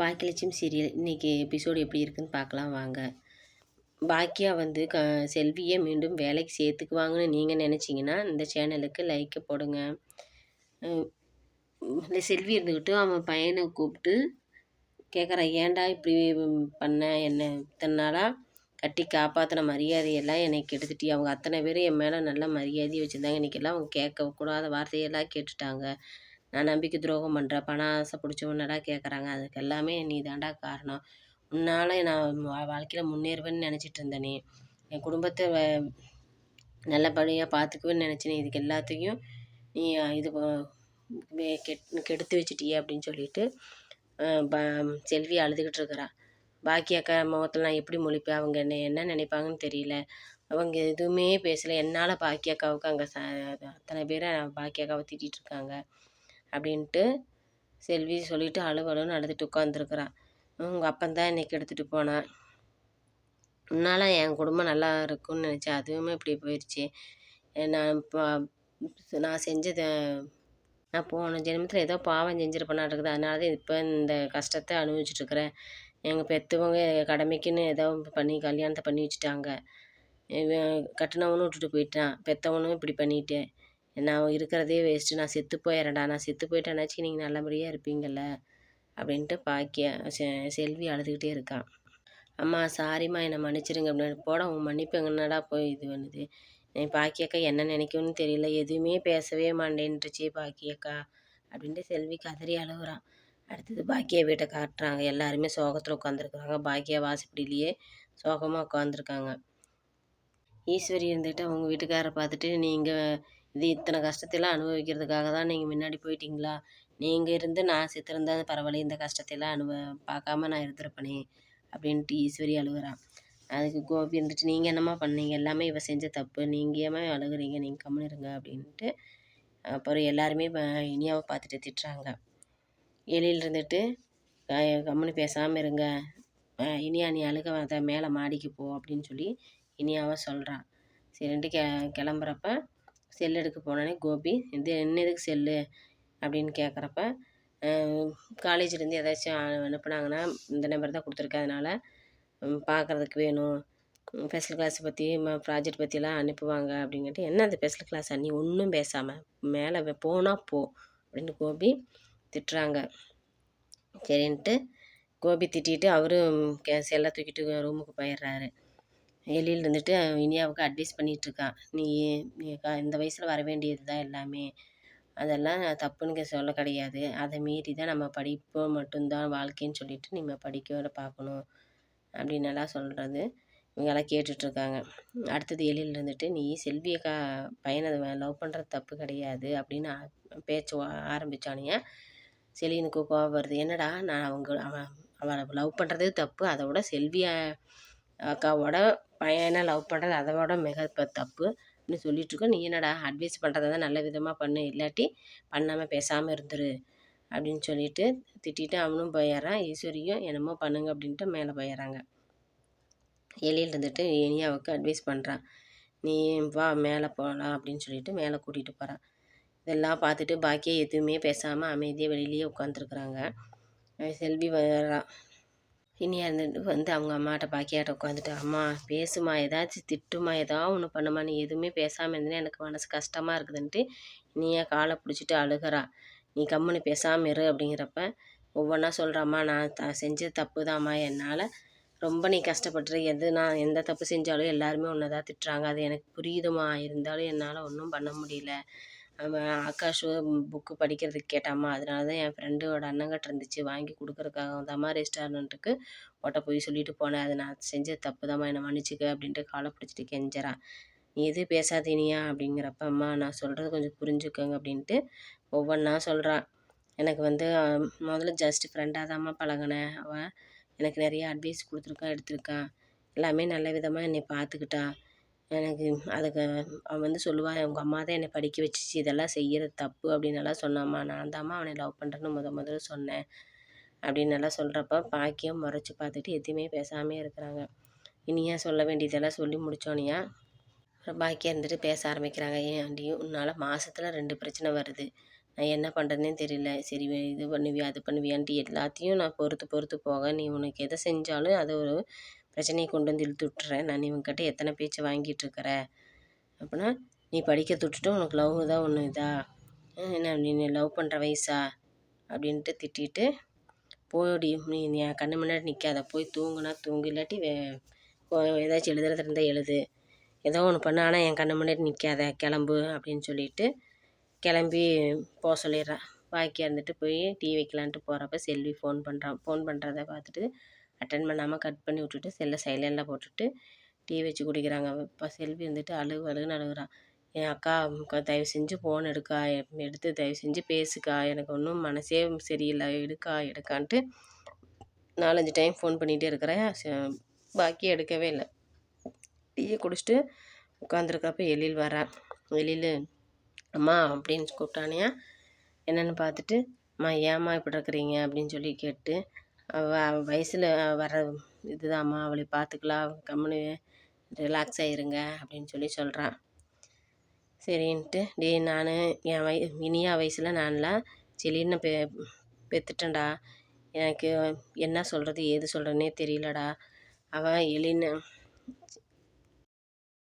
Baakiyalakshmi serial. இன்றைக்கி episode எப்படி இருக்குன்னு பார்க்கலாம் வாங்க. பாக்கியா வந்து க செல்வியை மீண்டும் வேலைக்கு சேர்த்துக்குவாங்கன்னு நீங்கள் நினச்சிங்கன்னா இந்த சேனலுக்கு லைக்கை போடுங்க. இந்த செல்வி இருந்துக்கிட்டு அவன் பையனை கூப்பிட்டு கேட்குறான் ஏன்டா இப்படி பண்ண? என்ன இத்தனை நாளாக கட்டி காப்பாற்றின மரியாதையெல்லாம் என்னை கெடுத்துட்டி அவங்க அத்தனை பேரும் என் மேலே நல்ல மரியாதையை வச்சுருந்தாங்க. இன்றைக்கெல்லாம் அவங்க கேட்கக்கூடாத வார்த்தையெல்லாம் கேட்டுட்டாங்க. நான் நம்பிக்கை துரோகம் பண்ணுறேன் பணம் ஆசை பிடிச்சவனடா கேட்குறாங்க அதுக்கு எல்லாமே நீ தாண்டா காரணம். உன்னால் நான் வா வாழ்க்கையில் முன்னேறுவேன்னு நினச்சிட்டு இருந்தேனே என் குடும்பத்தை வ நல்லபடியாக பார்த்துக்குவேன்னு நினச்சேனே இதுக்கு எல்லாத்தையும் நீ இது கெட் கெடுத்து வச்சிட்டியே அப்படின்னு சொல்லிட்டு செல்வி அழுதுகிட்டு இருக்கிறா. பாக்கி அக்கா முகத்தில் நான் எப்படி முழிப்பேன்? அவங்க என்ன என்ன நினைப்பாங்கன்னு தெரியல. அவங்க எதுவுமே பேசலை. என்னால் பாக்கி அக்காவுக்கு அங்கே ச அத்தனை பேரை பாக்கி அக்காவை திட்டிகிட்டு இருக்காங்க. அப்படின்ட்டு செல்வி சொல்லிவிட்டு அழுவலுன்னு அழுதுட்டு உட்காந்துருக்குறான் உங்கள் அப்பந்தான் இன்றைக்கி எடுத்துகிட்டு போனான் உன்னால் என் குடும்பம் நல்லா இருக்கும்னு நினச்சேன். அதுவுமே இப்படி போயிடுச்சு நான் இப்போ நான் செஞ்சதை நான் போன ஜென்மத்தில் ஏதோ பாவம் செஞ்சுருப்பேனா இருக்குது. அதனால தான் இப்போ இந்த கஷ்டத்தை அனுபவிச்சுட்ருக்குறேன் எங்கள் பெற்றவங்க கடமைக்குன்னு ஏதோ பண்ணி கல்யாணத்தை பண்ணி வச்சுட்டாங்க. கட்டினவனும் விட்டுட்டு போயிட்டான். பெற்றவனும் இப்படி பண்ணிட்டேன் நான் இருக்கிறதே வேஸ்ட்டு நான் செத்து போயிடுறேன்டா நான் செத்து போயிட்டேனாச்சும் நீங்கள் நல்லபடியாக இருப்பீங்கள்ல அப்படின்ட்டு பாக்கிய செ செல்வி அழுதுகிட்டே இருக்கான் அம்மா சாரிம்மா என்னை மன்னிச்சிருங்க அப்படின்னு. போட உன் மன்னிப்பு என்னடா போய் இது பண்ணுது? என் பாக்கியக்கா என்ன நினைக்கும்னு தெரியல. எதுவுமே பேசவே மாட்டேன்ட்டுச்சு பாக்கியக்கா அப்படின்ட்டு செல்வி கதறி அழுகுறான் அடுத்தது பாக்கியா வீட்டை காட்டுறாங்க. எல்லாருமே சோகத்தில் உட்காந்துருக்குறாங்க பாக்கியா வாசப்படியிலேயே சோகமாக உட்காந்துருக்காங்க ஈஸ்வரி இருந்துட்டு அவங்க வீட்டுக்காரரை பார்த்துட்டு நீங்கள் இது இத்தனை கஷ்டத்தையெல்லாம் அனுபவிக்கிறதுக்காக தான் நீங்கள் முன்னாடி போயிட்டீங்களா? நீங்கள் இருந்து நான் செத்துருந்தா பரவாயில்ல இந்த கஷ்டத்தையெல்லாம் அனுப பார்க்காம நான் இருந்திருப்பனே அப்படின்ட்டு ஈஸ்வரி அழுகுறான் அதுக்கு கோபி இருந்துட்டு நீங்கள் என்னம்மா பண்ணீங்க? எல்லாமே இவ செஞ்ச தப்பு நீங்கள் ஏமா அழுகுறீங்க? நீங்கள் கம்முன்னு இருங்க அப்படின்ட்டு அப்புறம் எல்லாருமே இனியாவை பார்த்துட்டு திட்டுறாங்க. எலியில் இருந்துட்டு கம்முன்னு பேசாமல் இருங்க. இனியா நீ அழுக அதை மேலே மாடிக்கு போ அப்படின்னு சொல்லி இனியாவை சொல்கிறான் சரின்ட்டு கெ கிளம்புறப்ப செல் எடுக்க போனோடனே கோபி இது என்ன எதுக்கு செல்லு? அப்படின்னு கேட்குறப்ப காலேஜ்லேருந்து ஏதாச்சும் அனுப்புனாங்கன்னா இந்த நம்பர் தான் கொடுத்துருக்கேன் அதனால் பார்க்குறதுக்கு வேணும். ஸ்பெஷல் கிளாஸ் பற்றி ப்ராஜெக்ட் பற்றிலாம் அனுப்புவாங்க அப்படிங்கிட்டு என்ன அந்த ஸ்பெஷல் கிளாஸ் நீ ஒன்றும் பேசாமல் மேலே போனால் போ அப்படின்னு கோபி திட்டுறாங்க. சரின்ட்டு கோபி திட்டிட்டு அவரும் செல்லை தூக்கிட்டு ரூமுக்கு போயிடுறாரு. வெளியில் இருந்துட்டு இனியாவுக்கு அட்வைஸ் பண்ணிகிட்ருக்கான் நீ இந்த வயசில் வர வேண்டியது தான் எல்லாமே. அதெல்லாம் தப்புன்னு சொல்ல கிடையாது. அதை மீறி தான் நம்ம படிப்பு மட்டும்தான் வாழ்க்கைன்னு சொல்லிட்டு நம்ம படிக்க பார்க்கணும் அப்படின்னு எல்லாம் சொல்கிறது இவங்கெல்லாம் கேட்டுட்ருக்காங்க. அடுத்தது எழில் இருந்துட்டு நீ செல்வியை கா பையனை லவ் பண்ணுறது தப்பு கிடையாது அப்படின்னு பேச்சு ஆரம்பித்தானுங்க செலினுக்கு கோபம் வருது. என்னடா நான் அவங்க அவன் அவளை லவ் பண்ணுறதே தப்பு. அதை விட செல்வியை அக்காவோட பையனை லவ் பண்ணுறது அதை விட மிக இப்போ தப்பு அப்படின்னு சொல்லிகிட்ருக்கோம் நீ என்னடா அட்வைஸ் பண்ணுறதா தான் நல்ல விதமாக பண்ணு இல்லாட்டி பண்ணாமல் பேசாமல் இருந்துரு அப்படின்னு சொல்லிட்டு திட்டிட்டு அவனும் போயிடுறான். ஈஸ்வரியும் என்னமோ பண்ணுங்க அப்படின்ட்டு மேலே போயிடுறாங்க. எலியில் இருந்துட்டு இனியாவுக்கு அட்வைஸ் பண்ணுறான் நீ வா மேலே போகலாம் அப்படின்னு சொல்லிட்டு மேலே கூட்டிகிட்டு போகிறான் இதெல்லாம் பார்த்துட்டு பாக்கியே எதுவுமே பேசாமல் அமைதியாக வெளியிலேயே உட்காந்துருக்குறாங்க செல்வி வர்றான் இனியா இருந்துட்டு வந்து அவங்க அம்மாட்ட பாக்கியாட்ட உட்காந்துட்டு அம்மா பேசுமா ஏதாச்சும் திட்டுமா ஏதாவது ஒன்று பண்ணுமா நீ எதுவுமே பேசாமல் இருந்தேன்னா எனக்கு மனசு கஷ்டமாக இருக்குதுன்ட்டு இனியா காலை பிடிச்சிட்டு அழுகிறா. நீ கம்முன்னு பேசாமல் இரு அப்படிங்கிறப்ப ஒவ்வொன்றா சொல்கிறாம்மா நான் த செஞ்சது தப்பு தான்மா என்னால் ரொம்ப நீ கஷ்டப்பட்டுரு. எது நான் எந்த தப்பு செஞ்சாலும் எல்லாருமே ஒன்று தான் திட்டுறாங்க. அது எனக்கு புரியுதுமா இருந்தாலும் என்னால் ஒன்றும் பண்ண முடியல. ஆகாஷு புக்கு படிக்கிறதுக்கு கேட்டாம்மா அதனால தான் என் ஃப்ரெண்டோட அண்ணங்கிட்ட இருந்துச்சு வாங்கி கொடுக்குறதுக்காக. தாம்மா ரெஸ்டாரண்ட்டுக்கு ஓட்ட போய் சொல்லிட்டு போனேன். அதை நான் செஞ்ச தப்பு தாம்மா என்னை மன்னிச்சுக்க அப்படின்ட்டு காலை பிடிச்சிட்டு கெஞ்சறான். நீ எதுவும் பேசாதீனியா அப்படிங்கிறப்ப அம்மா நான் சொல்கிறது கொஞ்சம் புரிஞ்சுக்கோங்க அப்படின்ட்டு ஒவ்வொன்றா சொல்கிறான் எனக்கு வந்து முதல்ல ஜஸ்ட் ஃப்ரெண்டாக தாம்மா பழகினேன். அவன் எனக்கு நிறைய அட்வைஸ் கொடுத்துருக்கான் எடுத்திருக்கான். எல்லாமே நல்ல விதமாக என்னை பார்த்துக்கிட்டான் எனக்கு அதுக்கு அவன் வந்து சொல்லுவான் உங்கள் அம்மா தான் என்னை படிக்க வச்சிச்சு இதெல்லாம் செய்கிறது தப்பு அப்படின்னு எல்லாம் சொன்னாம்மா. நான் தாம்மா அவனை லவ் பண்ணுறேன்னு முத முதல்ல சொன்னேன். அப்படின்னு எல்லாம் சொல்கிறப்ப பாக்கியம் முறைச்சி பார்த்துட்டு எதுவுமே பேசாமே இருக்கிறாங்க. இனியா சொல்ல வேண்டியதெல்லாம் சொல்லி முடித்தோனியா அப்புறம் பாக்கியம் இருந்துட்டு பேச ஆரம்பிக்கிறாங்க. ஏன் ஆண்டியும் உன்னால் மாதத்துல ரெண்டு பிரச்சனை வருது. நான் என்ன பண்ணுறதுனே தெரியல. சரி இது பண்ணுவியா அது பண்ணுவியான்ட்டு எல்லாத்தையும் நான் பொறுத்து பொறுத்து போக நீ உனக்கு எதை செஞ்சாலும் அது ஒரு பிரச்சனையை கொண்டு வந்து இழுத்து விட்டுறேன். நான் இவங்கக்கிட்ட எத்தனை பேச்சு வாங்கிட்டுருக்கிற? அப்படின்னா நீ படிக்க விட்டுட்டு உனக்கு லவ் தான் ஒன்று இதா? என்ன நீ லவ் பண்ணுற வயசா? அப்படின்ட்டு திட்டிட்டு போடி நீ என் கண்ணு முன்னாடி நிற்காத போய் தூங்குனா தூங்கு. இல்லாட்டி வே ஏதாச்சும் எழுதுறது இருந்தால் எழுது. ஏதோ ஒன்று பண்ண. ஆனால் என் கண்ணு முன்னாடி நிற்காத கிளம்பு அப்படின்னு சொல்லிட்டு கிளம்பி போக சொல்லிடுறான் பாக்கி இருந்துட்டு போய் டீ வைக்கலான்ட்டு போகிறப்ப செல்வி ஃபோன் பண்ணுறான் ஃபோன் பண்ணுறத பார்த்துட்டு அட்டன் பண்ணாமல் கட் பண்ணி விட்டுட்டு செல்லை சைலண்டில் போட்டுட்டு டீ வச்சு குடிக்கிறாங்க. இப்போ செல்வி வந்துட்டு அழுகு அழுகுன்னு அழுகுறான். என் அக்கா தயவு செஞ்சு ஃபோன் எடுக்கா எடுத்து தயவு செஞ்சு பேசுக்கா. எனக்கு ஒன்றும் மனசே சரியில்லை. எடுக்கா எடுக்கான்ட்டு நாலஞ்சு டைம் ஃபோன் பண்ணிகிட்டே இருக்கிறேன். பாக்கி எடுக்கவே இல்லை. டீயை குடிச்சிட்டு உட்காந்துருக்கப்ப எழில் வரேன் எழில் அம்மா அப்படின்னு கூப்பிட்டானியா. என்னென்னு பார்த்துட்டு அம்மா ஏம்மா இப்படி இருக்கிறீங்க? அப்படின்னு சொல்லி கேட்டு வயசில் வர இதுதாம்மா அவளை பார்த்துக்கலாம் கம்முனு ரிலாக்ஸ் ஆகிருங்க அப்படின்னு சொல்லி சொல்கிறான் சரின்ட்டு டேய் நான் என் வய இனியா வயசில் நான்லாம் செலின்னு பெ பெற்றுட்டேன்டா எனக்கு என்ன சொல்கிறது ஏது சொல்கிறதுனே தெரியலடா. அவன் எலின்னு